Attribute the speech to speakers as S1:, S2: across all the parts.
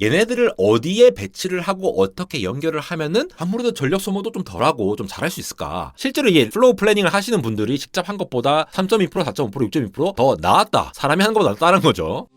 S1: 얘네들을 어디에 배치를 하고 어떻게 연결을 하면은 아무래도 전력 소모도 좀 덜하고 좀 잘할 수 있을까? 실제로 이게 플로우 플래닝을 하시는 분들이 직접 한 것보다 3.2%, 4.5%, 6.2%더 나았다. 사람이 하는 것보다 낫다는 거죠.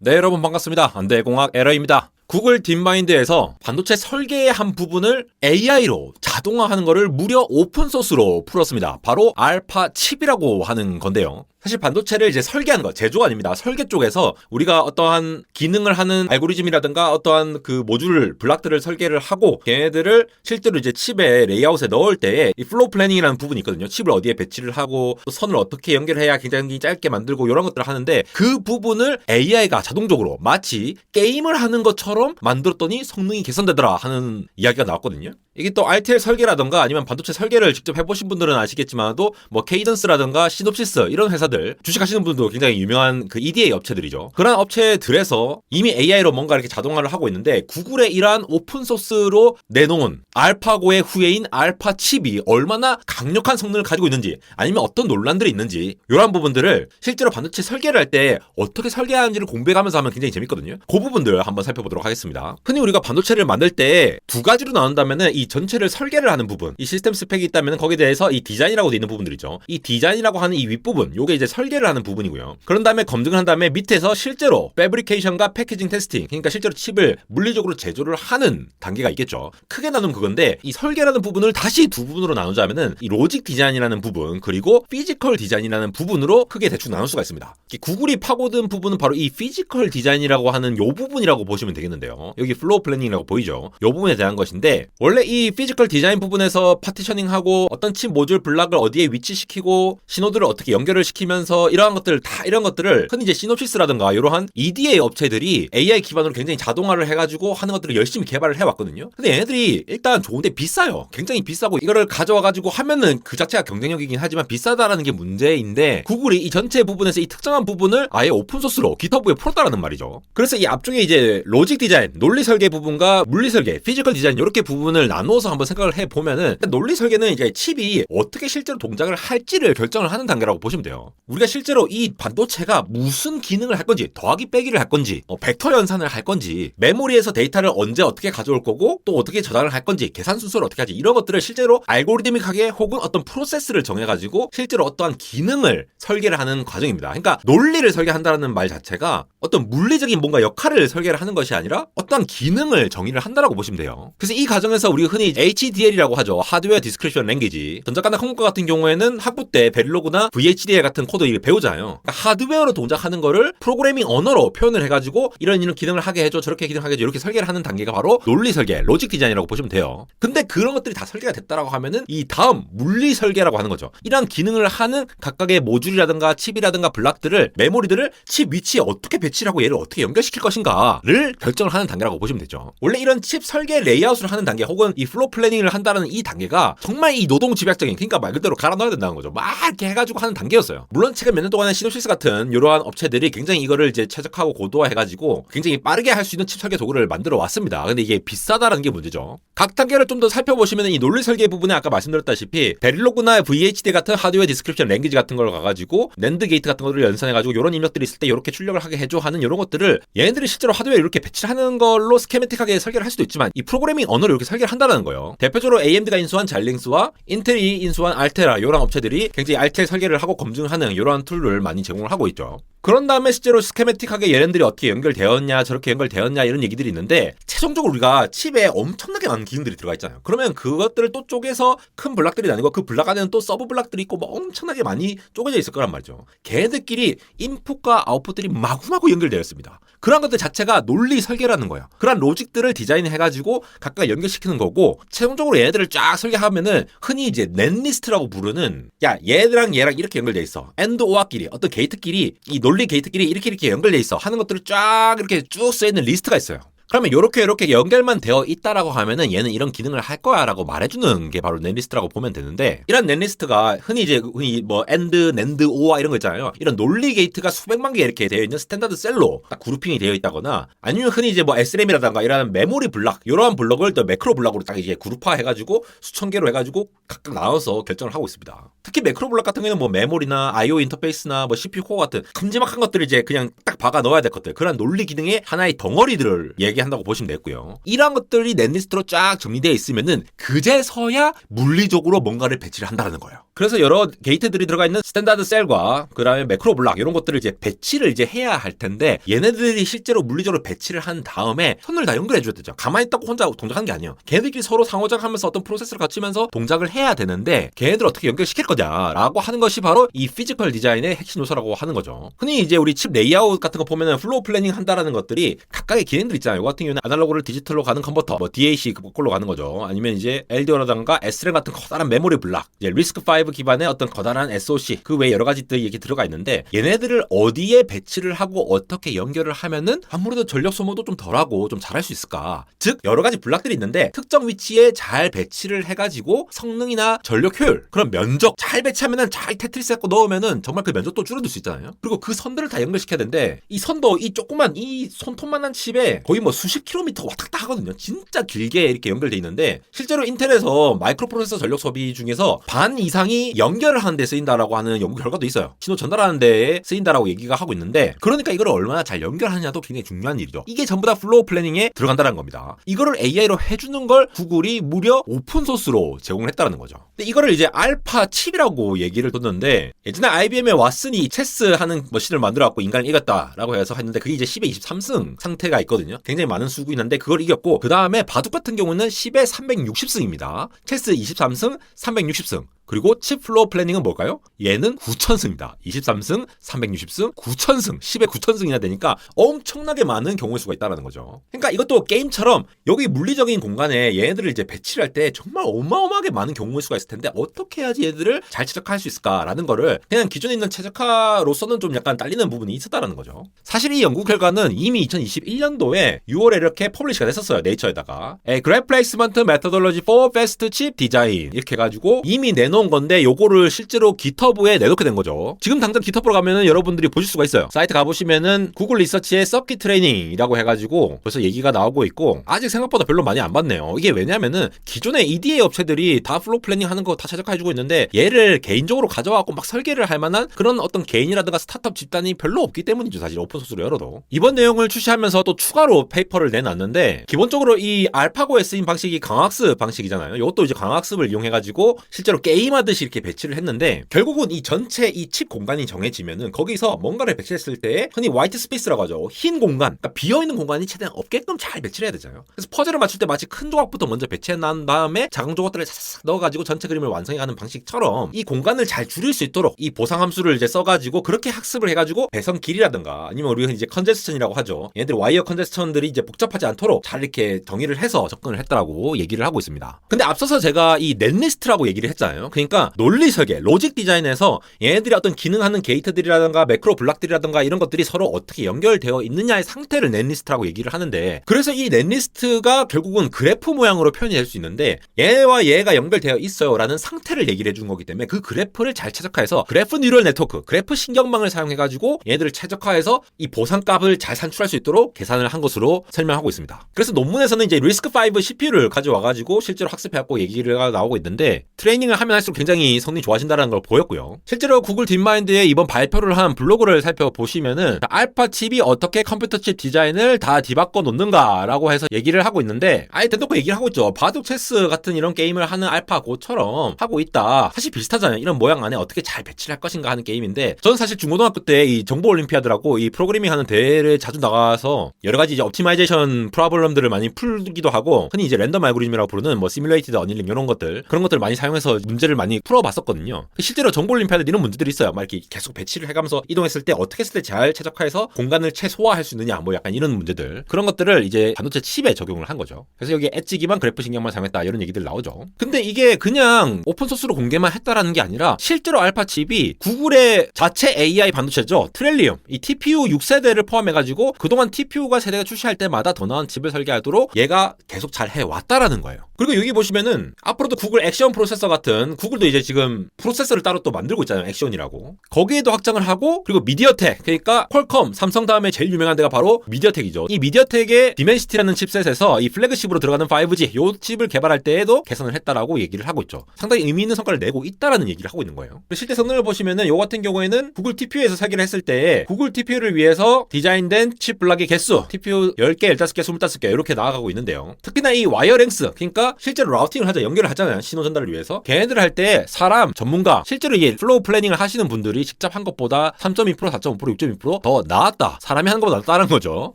S1: 네, 여러분 반갑습니다. 안대공학 에러입니다. 구글 딥마인드에서 반도체 설계의 한 부분을 AI로 자동화하는 것을 무려 오픈소스로 풀었습니다. 바로 알파 칩이라고 하는 건데요. 사실 반도체를 이제 설계하는 거, 제조 아닙니다. 설계 쪽에서 우리가 어떠한 기능을 하는 알고리즘이라든가 어떠한 그 모듈, 블락들을 설계를 하고 걔네들을 실제로 이제 칩에 레이아웃에 넣을 때에 이 플로우 플래닝이라는 부분이 있거든요. 칩을 어디에 배치를 하고 또 선을 어떻게 연결해야 굉장히 짧게 만들고 이런 것들을 하는데 그 부분을 AI가 자동적으로 마치 게임을 하는 것처럼 만들었더니 성능이 개선되더라 하는 이야기가 나왔거든요. 이게 또 RTL 설계라든가 아니면 반도체 설계를 직접 해보신 분들은 아시겠지만도 뭐 케이던스라든가 시놉시스 이런 회사들 주식하시는 분들도 굉장히 유명한 그 EDA 업체들이죠. 그런 업체들에서 이미 AI로 뭔가 이렇게 자동화를 하고 있는데 구글의 이러한 오픈소스로 내놓은 알파고의 후예인 알파 칩이 얼마나 강력한 성능을 가지고 있는지 아니면 어떤 논란들이 있는지 이런 부분들을 실제로 반도체 설계를 할 때 어떻게 설계하는지를 공부해가면서 하면 굉장히 재밌거든요. 그 부분들 한번 살펴보도록 하겠습니다. 흔히 우리가 반도체를 만들 때 두 가지로 나눈다면은 이 전체를 설계를 하는 부분, 이 시스템 스펙이 있다면 거기에 대해서 이 디자인이라고 되어 있는 부분들이죠. 이 디자인이라고 하는 이 윗부분, 요게 이제 설계를 하는 부분이고요. 그런 다음에 검증을 한 다음에 밑에서 실제로 패브리케이션과 패키징 테스팅, 그러니까 실제로 칩을 물리적으로 제조를 하는 단계가 있겠죠. 크게 나누면 그건데 이 설계라는 부분을 다시 두 부분으로 나누자면은 이 로직 디자인이라는 부분 그리고 피지컬 디자인이라는 부분으로 크게 대충 나눌 수가 있습니다. 이 구글이 파고든 부분은 바로 이 피지컬 디자인이라고 하는 요 부분이라고 보시면 되겠는데요. 여기 플로우 플래닝이라고 보이죠. 요 부분에 대한 것인데 원래 이 피지컬 디자인 부분에서 파티셔닝하고 어떤 칩 모듈 블락을 어디에 위치시키고 신호들을 어떻게 연결을 시키면서 이러한 것들 다 이런 것들을 흔히 이제 시놉시스라든가 이러한 EDA 업체들이 AI 기반으로 굉장히 자동화를 해가지고 하는 것들을 열심히 개발을 해왔거든요. 근데 얘네들이 일단 좋은데 비싸요. 굉장히 비싸고 이거를 가져와가지고 하면은 그 자체가 경쟁력이긴 하지만 비싸다라는 게 문제인데 구글이 이 전체 부분에서 이 특정한 부분을 아예 오픈 소스로 기터브에 풀었다라는 말이죠. 그래서 이 앞쪽에 이제 로직 디자인, 논리 설계 부분과 물리 설계, 피지컬 디자인 이렇게 부분을 나 누어서 한번 생각을 해 보면은 논리 설계는 이제 칩이 어떻게 실제로 동작을 할지를 결정을 하는 단계라고 보시면 돼요. 우리가 실제로 이 반도체가 무슨 기능을 할 건지, 더하기 빼기를 할 건지, 어, 벡터 연산을 할 건지, 메모리에서 데이터를 언제 어떻게 가져올 거고, 또 어떻게 저장을 할 건지, 계산 순서를 어떻게 하지, 이런 것들을 실제로 알고리드믹하게 혹은 어떤 프로세스를 정해가지고 실제로 어떠한 기능을 설계를 하는 과정입니다. 그러니까 논리를 설계한다는 말 자체가 어떤 물리적인 뭔가 역할을 설계를 하는 것이 아니라 어떠한 기능을 정의를 한다라고 보시면 돼요. 그래서 이 과정에서 우리 가 흔히 HDL이라고 하죠. 하드웨어 디스크리션 랭귀지. 전자가나 컴퓨터 같은 경우에는 학부 때 베릴로그나 VHDL 같은 코드 를 배우잖아요. 그러니까 하드웨어로 동작하는 거를 프로그래밍 언어로 표현을 해가지고 이런 이런 기능을 하게 해줘, 저렇게 기능을 하게 해줘 이렇게 설계를 하는 단계가 바로 논리 설계, 로직 디자인이라고 보시면 돼요. 근데 그런 것들이 다 설계가 됐다라고 하면은 이 다음 물리 설계라고 하는 거죠. 이러한 기능을 하는 각각의 모듈이라든가 칩이라든가 블락들을 메모리들을 칩 위치에 어떻게 배치를 하고 얘를 어떻게 연결시킬 것인가를 결정을 하는 단계라고 보시면 되죠. 원래 이런 칩 설계 레이아웃을 하는 단계 혹은 이 플로 플래닝을 한다는 이 단계가 정말 이 노동 집약적인 그러니까 말 그대로 갈아 넣어야 된다는 거죠. 막 이렇게 해가지고 하는 단계였어요. 물론 최근 몇 년 동안에 시노시스 같은 이러한 업체들이 굉장히 이거를 이제 최적화하고 고도화해가지고 굉장히 빠르게 할 수 있는 칩 설계 도구를 만들어 왔습니다. 근데 이게 비싸다라는 게 문제죠. 각 단계를 좀 더 살펴보시면 이 논리 설계 부분에 아까 말씀드렸다시피 베릴로그나 VHD 같은 하드웨어 디스크립션 랭귀지 같은 걸 가가지고 랜드 게이트 같은 거를 연산해가지고 이런 입력들이 있을 때 이렇게 출력을 하게 해줘 하는 이런 것들을 얘네들이 실제로 하드웨어 이렇게 배치를 하는 걸로 스케메틱하게 설계를 할 수도 있지만 이 프로그래밍 언어를 이렇게 설계를 한다 는 거예요. 대표적으로 AMD가 인수한 잘링스와 인텔이 인수한 알테라 이런 업체들이 굉장히 알텔 설계를 하고 검증을 하는 이러한 툴을 많이 제공을 하고 있죠. 그런 다음에 실제로 스케메틱하게 얘네들이 어떻게 연결되었냐 저렇게 연결되었냐 이런 얘기들이 있는데 최종적으로 우리가 칩에 엄청나게 많은 기능들이 들어가 있잖아요. 그러면 그것들을 또 쪼개서 큰 블락들이 나뉘고 그 블락 안에는 또 서브 블락들이 있고 뭐 엄청나게 많이 쪼개져 있을 거란 말이죠. 걔네들끼리 인풋과 아웃풋들이 마구마구 연결되어 있습니다. 그런 것들 자체가 논리 설계라는 거예요. 그런 로직들을 디자인해가지고 각각 연결시키는 거고 최종적으로 얘네들을 쫙 설계하면은 흔히 이제 넷리스트라고 부르는 야 얘랑 얘랑 이렇게 연결돼 있어. 엔드 오아끼리 어떤 게이트끼리 이 논리 게이트끼리 이렇게 이렇게 연결돼 있어 하는 것들을 쫙 이렇게 쭉 쓰여 있는 리스트가 있어요. 그러면 요렇게 요렇게 연결만 되어 있다라고 하면은 얘는 이런 기능을 할 거야라고 말해주는 게 바로 넷리스트라고 보면 되는데 이런 넷리스트가 흔히 이제 흔히 뭐 엔드, 낸드, 오아 이런 거 있잖아요. 이런 논리 게이트가 수백만 개 이렇게 되어 있는 스탠다드 셀로 딱 그룹핑이 되어 있다거나 아니면 흔히 이제 뭐 SRAM이라든가 이런 메모리 블락 이러한 블럭을 또 매크로 블락으로 딱 이제 그룹화 해가지고 수천 개로 해가지고 각각 나눠서 결정을 하고 있습니다. 특히 매크로 블락 같은 경우는 뭐 메모리나 I/O 인터페이스나 뭐 CPU 코어 같은 큼지막한 것들을 이제 그냥 딱 박아 넣어야 될 것들 그런 논리 기능의 하나의 덩어리들을 얘기 한다고 보시면 되고요. 이러한 것들이 넷리스트로 쫙 정리되어 있으면은 그제서야 물리적으로 뭔가를 배치를 한다는 거예요. 그래서 여러 게이트들이 들어가 있는 스탠다드 셀과 그다음에 매크로 블락 이런 것들을 이제 배치를 이제 해야 할 텐데 얘네들이 실제로 물리적으로 배치를 한 다음에 선을 다 연결해 줘야 되죠. 가만히 딱 혼자 동작하는 게 아니에요. 걔네들끼리 서로 상호작하면서 어떤 프로세스를 거치면서 동작을 해야 되는데 걔네들 어떻게 연결시킬 거냐라고 하는 것이 바로 이 피지컬 디자인의 핵심 요소라고 하는 거죠. 흔히 이제 우리 칩 레이아웃 같은 거 보면은 플로우 플래닝 한다라는 것들이 각각의 기능들 있잖아요. 이거 같은 경우는 아날로그를 디지털로 가는 컨버터, 뭐 DAC 그걸로 가는 거죠. 아니면 이제 LDO라든가 SRAM 같은 커다란 메모리 블락, 이제 리스크 5 기반의 어떤 거다란 SOC 그 외에 여러 가지들이 이렇게 들어가 있는데 얘네들을 어디에 배치를 하고 어떻게 연결을 하면은 아무래도 전력 소모도 좀 덜하고 좀 잘할 수 있을까? 즉 여러 가지 블락들이 있는데 특정 위치에 잘 배치를 해가지고 성능이나 전력 효율 그런 면적 잘 배치하면은 잘 테트리스 갖고 넣으면은 정말 그 면적도 줄어들 수 있잖아요. 그리고 그 선들을 다 연결시켜야 되는데 이 선도 이 조그만 이 손톱만한 칩에 거의 뭐 수십 킬로미터 왔다 갔다 하거든요. 진짜 길게 이렇게 연결돼 있는데 실제로 인텔에서 마이크로 프로세서 전력 소비 중에서 반 이상이 연결을 하는 데 쓰인다라고 하는 연구 결과도 있어요. 신호 전달하는 데에 쓰인다라고 얘기가 하고 있는데 그러니까 이걸 얼마나 잘 연결하느냐도 굉장히 중요한 일이죠. 이게 전부 다 플로우 플래닝에 들어간다는 겁니다. 이거를 AI로 해주는 걸 구글이 무려 오픈 소스로 제공을 했다는 거죠. 근데 이거를 이제 알파 칩이라고 얘기를 뒀는데 예전에 IBM의 왓슨이 체스 하는 머신을 만들어갖고 인간을 이겼다라고 해서 했는데 그게 이제 10에 23승 상태가 있거든요. 굉장히 많은 수고 있는데 그걸 이겼고 그 다음에 바둑 같은 경우는 10에 360승입니다. 체스 23승, 360승. 그리고 칩 플로우 플래닝은 뭘까요? 얘는 9천승입니다. 23승, 360승, 9천승, 10에 9천승이나 되니까 엄청나게 많은 경우의 수가 있다는 거죠. 그러니까 이것도 게임처럼 여기 물리적인 공간에 얘네들을 이제 배치를 할 때 정말 어마어마하게 많은 경우의 수가 있을 텐데 어떻게 해야지 얘들을 잘 최적화할 수 있을까라는 거를 그냥 기존에 있는 최적화로서는 좀 약간 딸리는 부분이 있었다는 거죠. 사실 이 연구 결과는 이미 2021년도에 6월에 이렇게 퍼블리시가 됐었어요. 네이처에다가. Placement Methodology for Fast Chip Design 이렇게 해가지고 이미 내놓은 건데 요거를 실제로 기터브에 내놓게 된 거죠. 지금 당장 기터브로 가면은 여러분들이 보실 수가 있어요. 사이트 가보시면은 구글 리서치의 서킷 트레이닝이라고 해가지고 벌써 얘기가 나오고 있고 아직 생각보다 별로 많이 안 봤네요. 이게 왜냐면은 기존의 EDA 업체들이 다 플로우 플래닝 하는 거다 최적화해주고 있는데 얘를 개인적으로 가져와갖고 막 설계를 할 만한 그런 어떤 개인이라든가 스타트업 집단이 별로 없기 때문이죠. 사실 오픈소스로 열어도. 이번 내용을 출시하면서 또 추가로 페이퍼를 내놨는데 기본적으로 이 알파고에 쓰인 방식이 강학습 방식이잖아요. 이것도 이제 강학습을 이용해가지고 실제로 게임하듯이 이렇게 배치를 했는데 결국은 이 전체 이 칩 공간이 정해지면은 거기서 뭔가를 배치했을 때 흔히 화이트 스페이스라고 하죠. 흰 공간, 그러니까 비어 있는 공간이 최대한 없게끔 잘 배치를 해야 되잖아요. 그래서 퍼즐을 맞출 때 마치 큰 조각부터 먼저 배치해 난 다음에 작은 조각들을 싹싹 넣어가지고 전체 그림을 완성해가는 방식처럼 이 공간을 잘 줄일 수 있도록 이 보상 함수를 이제 써가지고 그렇게 학습을 해가지고 배선 길이라든가 아니면 우리가 이제 컨제스천이라고 하죠. 얘네들 와이어 컨제스천들이 이제 복잡하지 않도록 잘 이렇게 정의를 해서 접근을 했다라고 얘기를 하고 있습니다. 근데 앞서서 제가 이 넷리스트라고 얘기를 했잖아요. 그러니까 논리 설계, 로직 디자인에서 얘네들이 어떤 기능하는 게이트들이라든가 매크로 블락들이라든가 이런 것들이 서로 어떻게 연결되어 있느냐의 상태를 넷리스트라고 얘기를 하는데 그래서 이 넷리스트가 결국은 그래프 모양으로 표현이 될 수 있는데 얘와 얘가 연결되어 있어요라는 상태를 얘기를 해준 거기 때문에 그 그래프를 잘 최적화해서 그래프 뉴럴 네트워크, 그래프 신경망을 사용해가지고 얘들을 최적화해서 이 보상값을 잘 산출할 수 있도록 계산을 한 것으로 설명하고 있습니다. 그래서 논문에서는 이제 리스크 5 CPU를 가져와가지고 실제로 학습해갖고 얘기를 나오고 있는데 트레이닝을 하면 할수 록 굉장히 성능이 좋아진다는 걸 보였고요. 실제로 구글 딥마인드의 이번 발표를 한 블로그를 살펴보시면은 알파 칩이 어떻게 컴퓨터 칩 디자인을 다 뒤바꿔 놓는가라고 해서 얘기를 하고 있는데 아예 대놓고 얘기를 하고 있죠. 바둑 체스 같은 이런 게임을 하는 알파고처럼 하고 있다. 사실 비슷하잖아요. 이런 모양 안에 어떻게 잘 배치를 할 것인가 하는 게임인데 저는 사실 중고등학교 때 이 정보 올림피아드라고 이 프로그래밍 하는 대회를 자주 나가서 여러 가지 이제 옵티마이제이션 프로블럼들을 많이 풀기도 하고 흔히 이제 랜덤 알고리즘이라고 부르는 뭐 시뮬레이티드 어닐링 이런 것들 그런 것들 을 많이 사용해서 문제를 많이 풀어봤었거든요. 실제로 정보올림피아드 이런 문제들이 있어요. 막 이렇게 계속 배치를 해가면서 이동했을 때 어떻게 했을 때 잘 최적화해서 공간을 최소화할 수 있느냐 뭐 약간 이런 문제들 그런 것들을 이제 반도체 칩에 적용을 한 거죠. 그래서 여기 엣지 기반 그래프 신경만 사용했다 이런 얘기들 나오죠. 근데 이게 그냥 오픈 소스로 공개만 했다라는 게 아니라 실제로 알파 칩이 구글의 자체 AI 반도체죠. 트렐리움 이 TPU 6세대를 포함해가지고 그동안 TPU가 세대가 출시할 때마다 더 나은 칩을 설계하도록 얘가 계속 잘 해왔다라는 거예요. 그리고 여기 보시면은 앞으로도 구글 액션 프로세서 같은 구글도 이제 지금 프로세서를 따로 또 만들고 있잖아요. 액션이라고. 거기에도 확장을 하고 그리고 미디어텍 그러니까 퀄컴, 삼성 다음에 제일 유명한 데가 바로 미디어텍이죠. 이 미디어텍의 디멘시티라는 칩셋에서 이 플래그십으로 들어가는 5G 요 칩을 개발할 때에도 개선을 했다라고 얘기를 하고 있죠. 상당히 의미 있는 성과를 내고 있다라는 얘기를 하고 있는 거예요. 실제 성능을 보시면은 요 같은 경우에는 구글 TPU에서 설계를 했을 때 구글 TPU를 위해서 디자인된 칩 블락의 개수 TPU 10개, 15개, 25개 이렇게 나아가고 있는데요. 특히나 이 와이어랭스 그러니까 실제로 라우팅을 하자 연결 을 하잖아요. 신호 전달을 위해서 걔네들 할 때 사람 전문가 실제로 이게 플로우 플래닝을 하시는 분들이 직접 한 것보다 3.2% 4.5% 6.2%더 나았다. 사람이 하는 것보다 낫다는 거죠.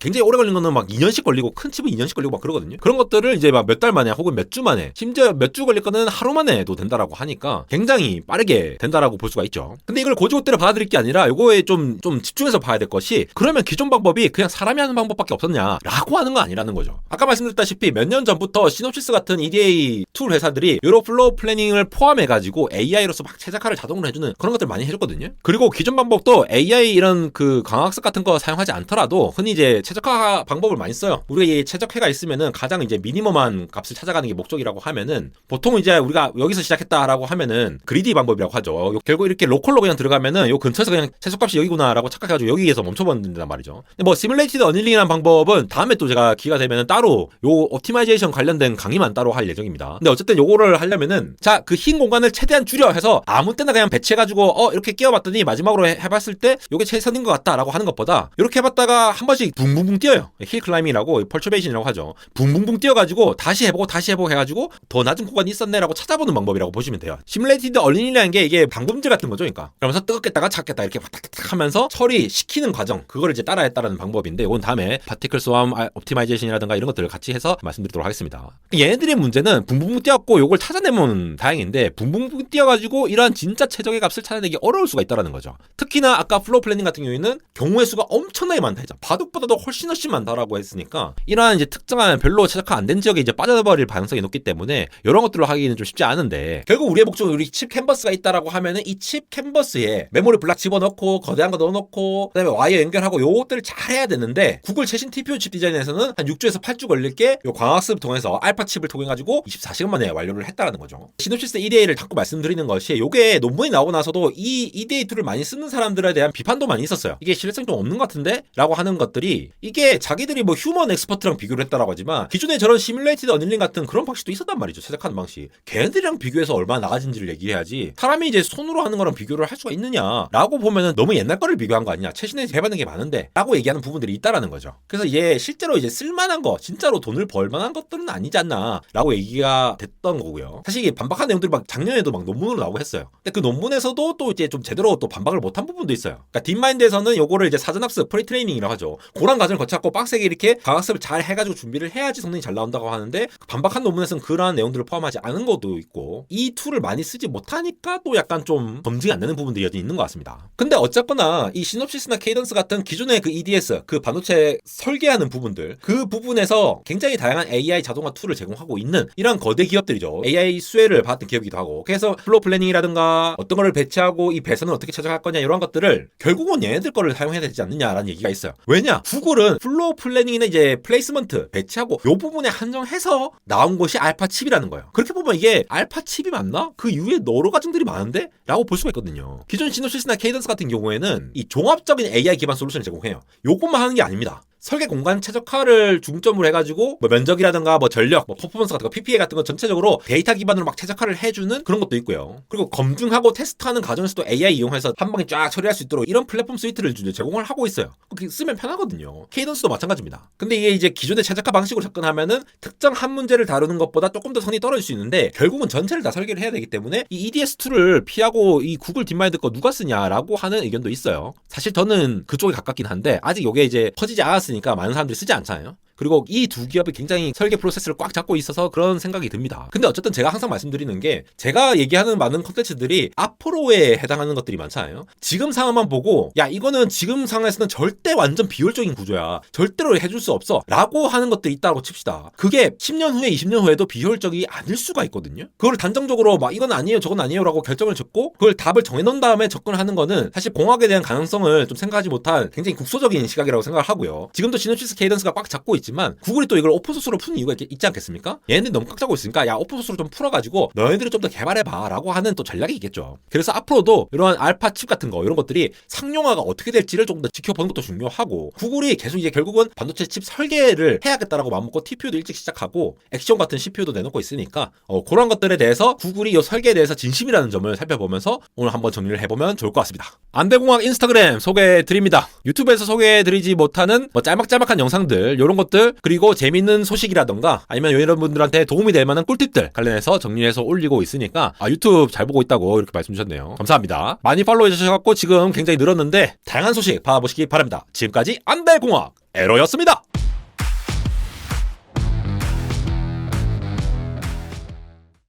S1: 굉장히 오래 걸린 거는 막 2년씩 걸리고 큰 칩은 2년씩 걸리고 막 그러거든요. 그런 것들을 이제 막 몇 달 만에 혹은 몇 주 만에 심지어 몇 주 걸릴 거는 하루 만에도 된다라고 하니까 굉장히 빠르게 된다라고 볼 수가 있죠. 근데 이걸 고지고대로 받아들일 게 아니라 이거에 좀 좀 집중해서 봐야 될 것이 그러면 기존 방법이 그냥 사람이 하는 방법밖에 없었냐라고 하는 거 아니라는 거죠. 아까 말씀드렸다시피 몇 년 전부터 시놉시스 같은 EDA 툴 회사 들이 유로 플로우 플래닝을 포함해가지고 AI로서 막 최적화를 자동으로 해주는 그런 것들 많이 해줬거든요. 그리고 기존 방법도 AI 이런 그 강학습 같은 거 사용하지 않더라도 흔히 이제 최적화 방법을 많이 써요. 우리가 이 최적화가 있으면은 가장 이제 미니멈한 값을 찾아가는 게 목적이라고 하면은 보통 이제 우리가 여기서 시작했다라고 하면은 그리디 방법이라고 하죠. 요- 결국 이렇게 로컬로 그냥 들어가면은 요 근처에서 그냥 최소값이 여기구나라고 착각해가지고 여기에서 멈춰버린단 말이죠. 근데 뭐 시뮬레이티드 어닐링이라는 방법은 다음에 또 제가 기회가 되면은 따로 요 옵티마이제이션 관련된 강의만 따로 할 예정입니다. 근데 어쨌든 요 거를 하려면은 자 그 흰 공간을 최대한 줄여 해서 아무 때나 그냥 배치해가지고 어 이렇게 끼워봤더니 마지막으로 해, 해봤을 때 요게 최선인 것 같다라고 하는 것보다 이렇게 해봤다가 한 번씩 붕붕붕 뛰어요. 힐 클라이밍이라고 펄추베이션이라고 하죠. 붕붕붕 뛰어가지고 다시 해보고 다시 해보고 해가지고 더 낮은 구간이 있었네라고 찾아보는 방법이라고 보시면 돼요. 시뮬레이티드 얼린이라는 게 이게 방금질 같은 거죠, 그러니까. 그러면서 뜨겁겠다가 찾겠다 이렇게 탁탁탁 하면서 처리 시키는 과정 그거를 이제 따라했다라는 방법인데 이건 다음에 파티클 스왑 옵티마이제이션이라든가 이런 것들을 같이 해서 말씀드리도록 하겠습니다. 얘네들의 문제는 붕붕붕 뛰었고 요걸 찾아내면 다행인데 붕붕붕 뛰어가지고 이러한 진짜 최적의 값을 찾아내기 어려울 수가 있다라는 거죠. 특히나 아까 플로우 플래닝 같은 경우에는 경우의 수가 엄청나게 많다 했죠. 바둑보다도 훨씬 훨씬 많다라고 했으니까 이러한 이제 특정한 별로 최적화 안 된 지역에 이제 빠져버릴 가능성이 높기 때문에 이런 것들로 하기는 좀 쉽지 않은데 결국 우리의 목적은 우리 칩 캔버스가 있다라고 하면은 이 칩 캔버스에 메모리 블락 집어넣고 거대한 거 넣어놓고 그다음에 와이어 연결하고 요것들을 잘 해야 되는데 구글 최신 TPU 칩 디자인에서는 한 6주에서 8주 걸릴 게 요 광학습 통해서 알파 칩을 통해 가지고 24시간 만에 완료 를 했다라는 거죠. 시놉시스 EDA를 자꾸 말씀드리는 것이 요게 논문이 나오고 나서도 이 EDA 툴을 많이 쓰는 사람들에 대한 비판도 많이 있었어요. 이게 신뢰성이 좀 없는 것 같은데? 라고 하는 것들이 이게 자기들이 뭐 휴먼 엑스퍼트랑 비교를 했다라고 하지만 기존에 저런 시뮬레이티드 어닐링 같은 그런 방식도 있었단 말이죠. 최적화하는 방식. 걔네들이랑 비교해서 얼마나 나아진지를 얘기해야지 사람이 이제 손으로 하는 거랑 비교를 할 수가 있느냐라고 보면은 너무 옛날 거를 비교한 거 아니냐. 최신에 해봤는 게 많은데 라고 얘기하는 부분들이 있다라는 거죠. 그래서 이게 실제로 이제 쓸만한 거 진짜로 돈을 벌 만한 것들은 아니지 않나 라고 얘기가 됐던 거고요. 사실 이게 반박한 내용들이 막 작년에도 막 논문으로 나오고 했어요. 근데 그 논문에서도 또 이제 좀 제대로 또 반박을 못한 부분도 있어요. 그러니까 딥마인드에서는 요거를 이제 사전학습 프리트레이닝이라고 하죠. 그런 과정을 거쳤고 빡세게 이렇게 강학습을 잘 해가지고 준비를 해야지 성능이 잘 나온다고 하는데 그 반박한 논문에서는 그러한 내용들을 포함하지 않은 것도 있고 이 툴을 많이 쓰지 못하니까 또 약간 좀 검증이 안 되는 부분들이 여전히 있는 것 같습니다. 근데 어쨌거나 이 시놉시스나 케이던스 같은 기존의 그 EDS 그 반도체 설계하는 부분들 그 부분에서 굉장히 다양한 AI 자동화 툴을 제공하고 있는 이런 거대 기업들이 죠. AI 수혜를 받았던 기업이기도 하고 그래서 플로우 플래닝이라든가 어떤 거를 배치하고 이 배선을 어떻게 최적화할 거냐 이런 것들을 결국은 얘네들 거를 사용해야 되지 않느냐라는 얘기가 있어요. 왜냐? 구글은 플로우 플래닝이나 이제 플레이스먼트 배치하고 요 부분에 한정해서 나온 것이 알파 칩이라는 거예요. 그렇게 보면 이게 알파 칩이 맞나? 그 이후에 여러 가정들이 많은데? 라고 볼 수가 있거든요. 기존 시노시스나 케이던스 같은 경우에는 이 종합적인 AI 기반 솔루션을 제공해요. 요것만 하는 게 아닙니다. 설계 공간 최적화를 중점으로 해가지고 뭐 면적이라든가 뭐 전력, 뭐 퍼포먼스 같은 거, PPA 같은 거 전체적으로 데이터 기반으로 막 최적화를 해주는 그런 것도 있고요. 그리고 검증하고 테스트하는 과정에서도 AI 이용해서 한 방에 쫙 처리할 수 있도록 이런 플랫폼 스위트를 제공을 하고 있어요. 쓰면 편하거든요. 케이던스도 마찬가지입니다. 근데 이게 이제 기존의 최적화 방식으로 접근하면은 특정 한 문제를 다루는 것보다 조금 더 선이 떨어질 수 있는데 결국은 전체를 다 설계를 해야 되기 때문에 이 EDS 툴을 피하고 이 구글 딥마인드 거 누가 쓰냐라고 하는 의견도 있어요. 사실 저는 그쪽에 가깝긴 한데 아직 이게 이제 퍼지지 않았으니 까 많은 사람들이 쓰지 않잖아요. 그리고 이 두 기업이 굉장히 설계 프로세스를 꽉 잡고 있어서 그런 생각이 듭니다. 근데 어쨌든 제가 항상 말씀드리는 게 제가 얘기하는 많은 컨텐츠들이 앞으로에 해당하는 것들이 많잖아요. 지금 상황만 보고 야 이거는 지금 상황에서는 절대 완전 비효율적인 구조야. 절대로 해줄 수 없어. 라고 하는 것들이 있다고 칩시다. 그게 10년 후에 20년 후에도 비효율적이 아닐 수가 있거든요. 그걸 단정적으로 막 이건 아니에요 저건 아니에요 라고 결정을 짓고 그걸 답을 정해놓은 다음에 접근하는 거는 사실 공학에 대한 가능성을 좀 생각하지 못한 굉장히 국소적인 시각이라고 생각을 하고요. 지금도 시놉시스 케이던스가 꽉 잡고 있 지만 구글이 또 이걸 오픈소스로 푸는 이유가 있, 있지 않겠습니까? 얘네들이 너무 꽉 잡고 있으니까 야 오픈소스로 좀 풀어가지고 너희들이 좀더 개발해봐 라고 하는 또 전략이 있겠죠. 그래서 앞으로도 이러한 알파 칩 같은 거 이런 것들이 상용화가 어떻게 될지를 조금 더 지켜보는 것도 중요하고 구글이 계속 이제 결국은 반도체 칩 설계를 해야겠다라고 마음먹고 TPU도 일찍 시작하고 액션 같은 CPU도 내놓고 있으니까 어, 그런 것들에 대해서 구글이 이 설계에 대해서 진심이라는 점을 살펴보면서 오늘 한번 정리를 해보면 좋을 것 같습니다. 안대공학 인스타그램 소개해드립니다. 유튜브에서 소개해드리지 못하는 뭐 짤막짤막한 영상들 이런 것들 그리고 재밌는 소식이라던가 아니면 여러분들한테 도움이 될 만한 꿀팁들 관련해서 정리해서 올리고 있으니까 아, 유튜브 잘 보고 있다고 이렇게 말씀 주셨네요. 감사합니다. 많이 팔로우 해 주셔서 지금 굉장히 늘었는데 다양한 소식 봐보시기 바랍니다. 지금까지 안대공학 에러였습니다.